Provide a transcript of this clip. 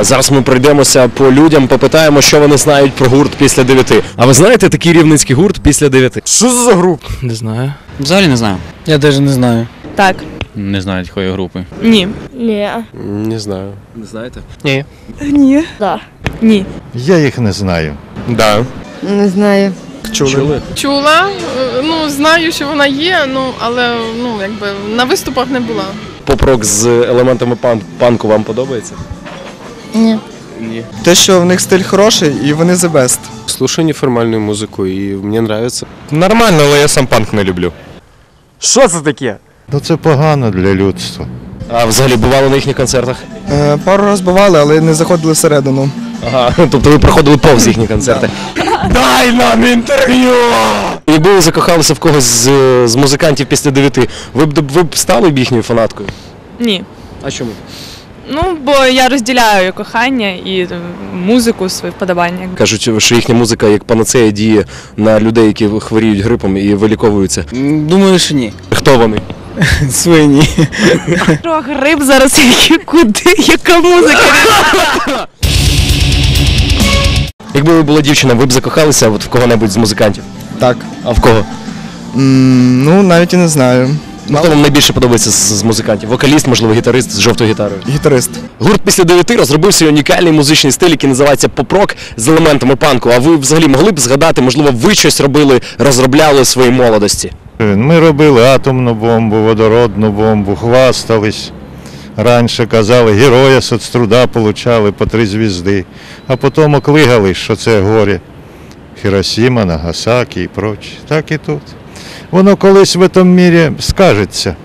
Е, Зараз ми пройдемося по людям, попитаємо, що вони знають про гурт після дев'яти. А ви знаєте такий рівненський гурт після дев'яти? Що це за група? Не знаю. Взагалі не знаю. Я навіть не знаю. Так. Не знаю такої групи. Ні. Ні. Не знаю. Не знаєте? Ні. Ні. Да. Ні. Я їх не знаю. Да. Не знаю. Чули? Чула, е, ну знаю, що вона є, ну але ну якби на виступах не була. Поп-рок з елементами пан- панку вам подобається? Ні. Ні. Те, що в них стиль хороший і вони the best. Слушаю неформальную музыку, и мне нравится. Нормально, але я сам панк не люблю. Що це таке? Ну це погано для людства. А взагалі бували на їхніх концертах? Е, пару раз бували, але не заходили всередину. Ага, тобто ви проходили повз їхні концерти. Дай нам інтерв'ю! Якби ви закохалися в когось з, з музикантів після дев'яти, ви б ви б стали б їхньою фанаткою? Ні. А чому? Ну, бо я розділяю кохання і е, музику, свої вподобання. Кажуть, що їхня музика як панацея діє на людей, які хворіють грипом і виліковуються. Думаю, що ні. Хто вони? Свині. Про гриб зараз які куди, яка музика? Якби ви була дівчина, ви б закохалися от в кого-небудь з музикантів? Так. А в кого? М, ну, навіть і не знаю. Ну, хто вам найбільше подобається з, з музикантів? Вокаліст, можливо, гітарист з жовтою гітарою. Гітарист. Гурт після дев'яти розробив свій унікальний музичний стиль, який називається поп-рок з елементами панку. А ви взагалі могли б згадати, можливо, ви щось робили, розробляли в своїй молодості? Ми робили атомну бомбу, водородну бомбу, хвастались. Раніше казали, героя соцтруда получали по три звізди, а потім оклигали, що це горе. Хіросіма, Нагасакі і прочі. Так і тут. Воно колись в цьому мірі скажеться.